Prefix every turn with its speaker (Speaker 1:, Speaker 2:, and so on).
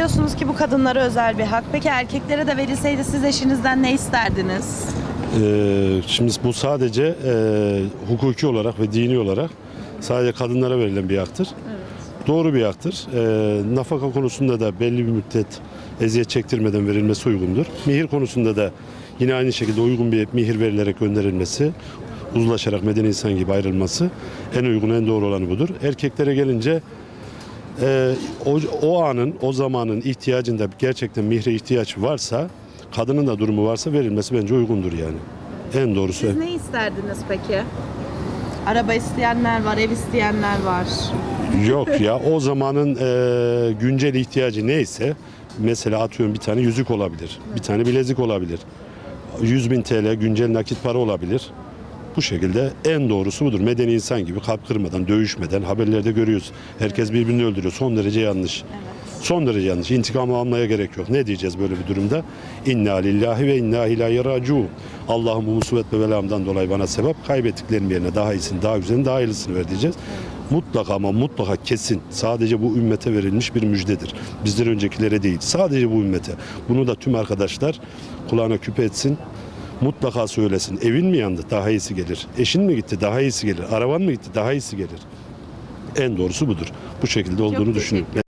Speaker 1: Biliyorsunuz ki bu kadınlara özel bir hak. Peki erkeklere de verilseydi siz eşinizden ne isterdiniz?
Speaker 2: Ee, şimdi bu sadece e, hukuki olarak ve dini olarak sadece kadınlara verilen bir haktır. Doğru bir haktır. Ee, nafaka konusunda da belli bir müddet eziyet çektirmeden verilmesi uygundur. Mihir konusunda da yine aynı şekilde uygun bir mihir verilerek gönderilmesi, uzlaşarak medeni insan gibi ayrılması en uygun, en doğru olanı budur. Erkeklere gelince e, o, o anın, o zamanın ihtiyacında gerçekten mihre ihtiyaç varsa, kadının da durumu varsa verilmesi bence uygundur yani. En doğrusu.
Speaker 1: Siz ne isterdiniz peki? Araba isteyenler var, ev isteyenler var.
Speaker 2: Yok ya o zamanın e, güncel ihtiyacı neyse mesela atıyorum bir tane yüzük olabilir. Bir tane bilezik olabilir. 100 bin TL güncel nakit para olabilir. Bu şekilde en doğrusu budur. Medeni insan gibi kalp kırmadan, dövüşmeden haberlerde görüyoruz. Herkes birbirini öldürüyor. Son derece yanlış. Son derece yanlış. İntikam almaya gerek yok. Ne diyeceğiz böyle bir durumda? İnna lillahi ve inna ilahi raciun. Allah'ım bu musibet ve belamdan dolayı bana sebep kaybettiklerim yerine daha iyisini, daha güzelini, daha hayırlısını ver diyeceğiz. Mutlaka ama mutlaka kesin sadece bu ümmete verilmiş bir müjdedir. Bizden öncekilere değil. Sadece bu ümmete. Bunu da tüm arkadaşlar kulağına küpe etsin. Mutlaka söylesin. Evin mi yandı? Daha iyisi gelir. Eşin mi gitti? Daha iyisi gelir. Araban mı gitti? Daha iyisi gelir. En doğrusu budur. Bu şekilde olduğunu
Speaker 1: teşekkür
Speaker 2: düşünüyorum.